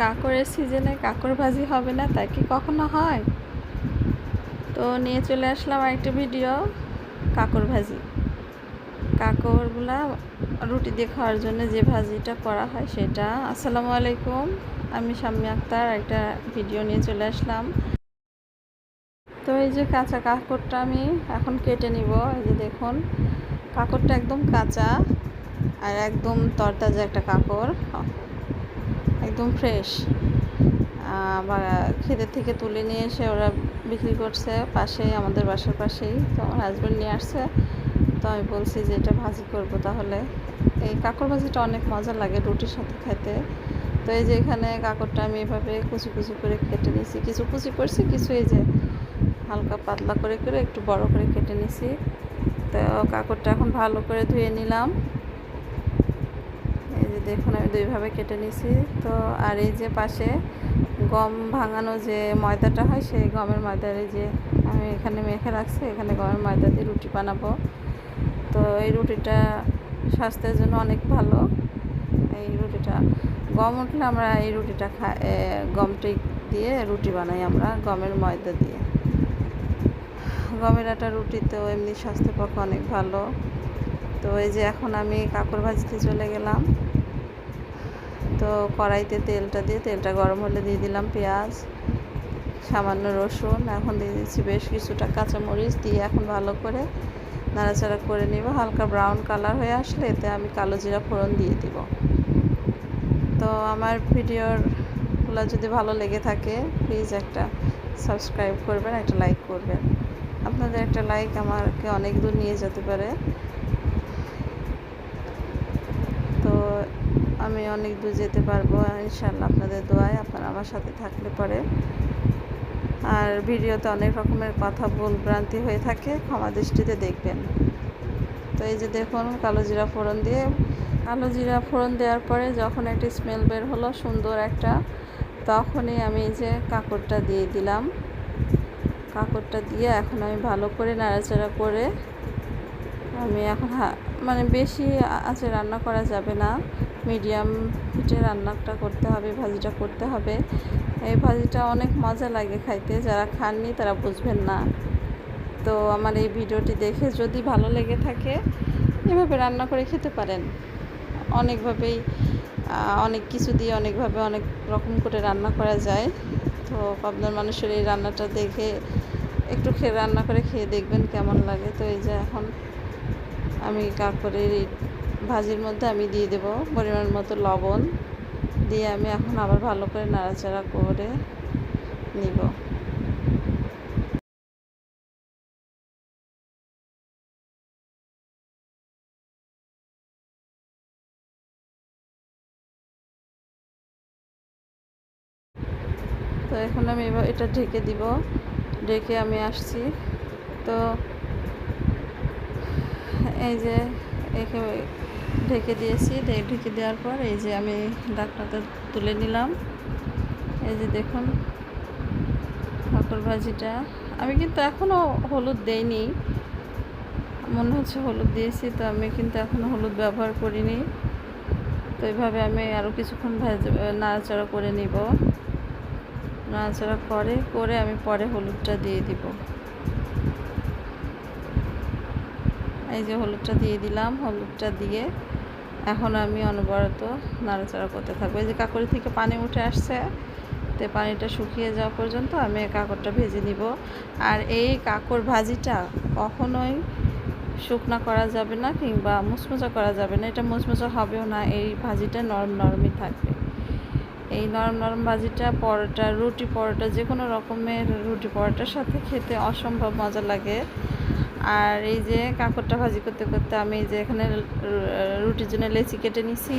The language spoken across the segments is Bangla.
কাকরের সিজনে কাকর ভাজি হবে না, তা কি কখনো হয়? তো নিয়ে চলে আসলাম আরেকটা ভিডিও কাকর ভাজি। কাকরগুলা রুটি দিয়ে খাওয়ার জন্য যে ভাজিটা করা হয় সেটা। আসসালামু আলাইকুম, আমি শাম্মী আক্তার একটা ভিডিও নিয়ে চলে আসলাম। তো এই যে কাঁচা কাকরটা আমি এখন কেটে নিব, এই যে দেখুন, কাকরটা একদম কাঁচা। আর একদম তরতাজা একটা কাপড়। একদম ফ্রেশ আবার ক্ষেতের থেকে তুলে নিয়ে এসে ওরা বিক্রি করছে পাশেই আমাদের বাসার পাশেই। তো আমার হাজব্যান্ড নিয়ে আসছে। তো আমি বলছি যে, এটা ভাজি করব তাহলে। এই কাকর ভাজিটা অনেক মজা লাগে রুটির সাথে খেতে। তো এই যে এখানে কাকরটা আমি এভাবে কুচি কুচি করে কেটে নিয়েছি। কিছু কুচি করছি, কিছু এই যে হালকা পাতলা করে করে একটু বড় করে কেটে নিছি তো কাকরটা এখন ভালো করে ধুয়ে নিলাম। যে দেখুন, আমি দুইভাবে কেটে নিছি তো আর এই যে পাশে গম ভাঙানো যে ময়দাটা হয়, সেই গমের ময়দার যে আমি এখানে মেখে রাখছি, এখানে গমের ময়দা দিয়ে রুটি বানাবো। তো এই রুটিটা স্বাস্থ্যের জন্য অনেক ভালো। এই রুটিটা, গম উঠলে আমরা এই রুটিটা খাই গমটি দিয়ে রুটি বানাই আমরা, গমের ময়দা দিয়ে। গমের আটা রুটি তো এমনি স্বাস্থ্যের পক্ষে অনেক ভালো। তো এই যে এখন আমি কাকর ভাজিতে চলে গেলাম। তো কড়াইতে তেলটা দিয়ে, তেলটা গরম হলে দিয়ে দিলাম পেঁয়াজ, সামান্য রসুন, এখন দিয়ে দিচ্ছি বেশ কিছুটা কাঁচামরিচ, দিয়ে এখন ভালো করে নাড়াচাড়া করে নিব। হালকা ব্রাউন কালার হয়ে আসলে এতে আমি কালো জিরা ফোড়ন দিয়ে দিব। তো আমার ভিডিওরগুলো যদি ভালো লেগে থাকে প্লিজ একটা সাবস্ক্রাইব করবেন, একটা লাইক করবেন। আপনাদের একটা লাইক আমাকে অনেক দূর নিয়ে যেতে পারে তো আমি অনেক দূর যেতে পারব ইনশাল্লাহ আপনাদের দোয়ায় আপনারা আমার সাথে থাকলে পরে। আর ভিডিওতে অনেক রকমের কথা ভুল ভ্রান্তি হয়ে থাকে, ক্ষমা দৃষ্টিতে দেখবেন। তো এই যে দেখুন, কালো জিরা ফোড়ন দিয়ে, কালো জিরা ফোড়ন দেওয়ার পরে যখন একটা স্মেল বের হলো সুন্দর একটা, তখনই আমি এই যে কাঁকড়টা দিয়ে দিলাম। কাঁকড়টা দিয়ে এখন আমি ভালো করে নাড়াচাড়া করে, আমি এখন মানে বেশি আছে রান্না করা যাবে না। মিডিয়াম হিটে রান্নাটা করতে হবে, ভাজিটা করতে হবে। এই ভাজিটা অনেক মজা লাগে খাইতে, যারা খাননি তারা বুঝবেন না। তো আমার এই ভিডিওটি দেখে যদি ভালো লেগে থাকে, এভাবে রান্না করে খেতে পারেন। অনেকভাবেই অনেক কিছু দিয়ে অনেকভাবে অনেক রকম করে রান্না করা যায়। তো আপনার মানুষের এই রান্নাটা দেখে একটু খেয়ে রান্না করে খেয়ে দেখবেন কেমন লাগে। তো এই যে এখন আমি কাকরের ভাজির মধ্যে আমি দিয়ে দেব পরিমাণ মতো লবণ। দিয়ে আমি এখন আবার ভালো করে নাড়াচাড়া করে নিব। তো এখন আমি এবার এটা ঢেকে দিব। ঢেকে আমি আসছি। তো এই যে একে ঢেকে দিয়েছি। ঢেকে দেওয়ার পর এই যে আমি ডাকনাটা তুলে নিলাম। এই যে দেখুন কাঁকর ভাজিটা। আমি কিন্তু এখনও হলুদ দেইনি। মনে হচ্ছে হলুদ দিয়েছি, তো আমি কিন্তু এখনও হলুদ ব্যবহার করিনি। তো এইভাবে আমি আরও কিছুক্ষণ ভাজ, নাড়াচাড়া করে নিব। নাড়াচাড়া করে করে আমি পরে হলুদটা দিয়ে দিব। এই যে হলুদটা দিয়ে দিলাম, হলুদটা দিয়ে এখন আমি অনবরত নাড়াচাড়া করতে থাকব। এই যে কাকড়ি থেকে পানি উঠে আসছে, তো পানিটা শুকিয়ে যাওয়া পর্যন্ত আমি কাকড়টা ভেজে নিব। আর এই কাকড় ভাজিটা কখনোই শুকনা করা যাবে না কিংবা মুচমুচা করা যাবে না। এটা মুচমুচা হবেও না, এই ভাজিটা নরম নরমই থাকবে। এই নরম নরম ভাজিটা, পরোটা, রুটি পরোটা যে কোনো রকমের রুটি পরোটার সাথে খেতে অসম্ভব মজা লাগে। আর এই যে কাঁকড়টা ভাজি করতে করতে আমি যে এখানে রুটির জন্য লেচি কেটে নিছি।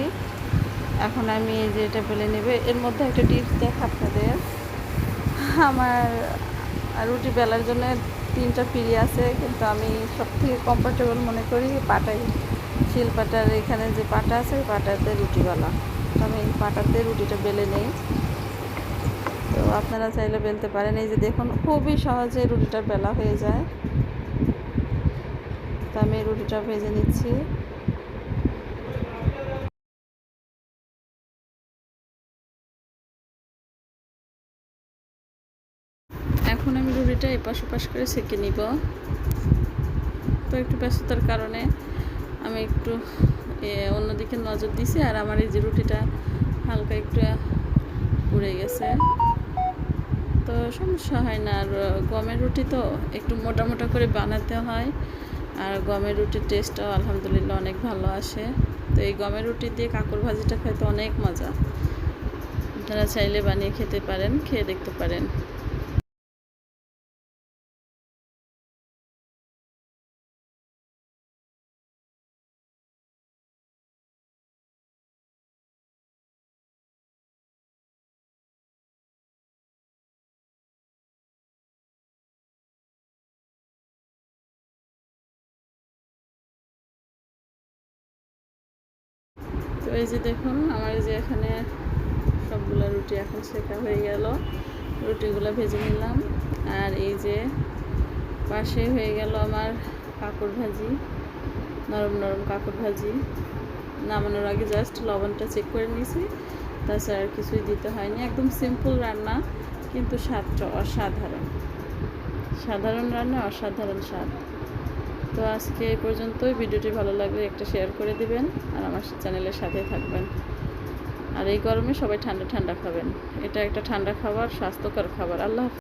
এখন আমি এই যে এটা বেলে নেবে। এর মধ্যে একটা টিপস দেখ আপনাদের। আমার রুটি বেলার জন্য তিনটা পিড়ি আছে, কিন্তু আমি সব থেকে কমফোর্টেবল মনে করি পাটাই। শিল পাটার এখানে যে পাটা আছে, ওই পাটাতে রুটিওয়ালা আমি পাটাতে রুটিটা বেলে নেই। তো আপনারা চাইলে বেলতে পারেন। এই যে দেখুন, খুবই সহজে রুটিটা বেলা হয়ে যায়। তো আমি রুটিটা ভেজে নিচ্ছি। এখন আমি রুটিটা এপাশ ওপাশ করে সেঁকে নিব। তো একটু ব্যস্ততার কারণে আমি একটু অন্যদিকে নজর দিছি আর আমার এই যে রুটিটা হালকা একটু পুড়ে গেছে। তো সমস্যা হয় না আর, গমের রুটি তো একটু মোটা মোটা করে বানাতে হয়। আর গমের রুটির টেস্টটাও আলহামদুলিল্লাহ অনেক ভালো আসে। তো এই গমের রুটি দিয়ে কাঁকর ভাজিটা খাইতে অনেক মজা। আপনারা চাইলে বানিয়ে খেতে পারেন, খেয়ে দেখতে পারেন। তো এই যে দেখুন, আমার এই যে এখানে সবগুলো রুটি এখন শেখা হয়ে গেল। রুটিগুলো ভেজে নিলাম। আর এই যে পাশে হয়ে গেল আমার কাঁকড় ভাজি, নরম নরম কাঁকড় ভাজি। নামানোর আগে জাস্ট লবণটা চেক করে নিয়েছি। তাছাড়া আর কিছুই দিতে হয়নি। একদম সিম্পল রান্না, কিন্তু স্বাদটা অসাধারণ। সাধারণ রান্না, অসাধারণ স্বাদ। তো আজকে এই পর্যন্তই। ভিডিওটি ভালো লাগলে একটা শেয়ার করে দিবেন আর আমার চ্যানেলের সাথে থাকবেন। আর এই গরমে সবাই ঠান্ডা ঠান্ডা খাবেন। এটা একটা ঠান্ডা খাবার, স্বাস্থ্যকর খাবার। আল্লাহ।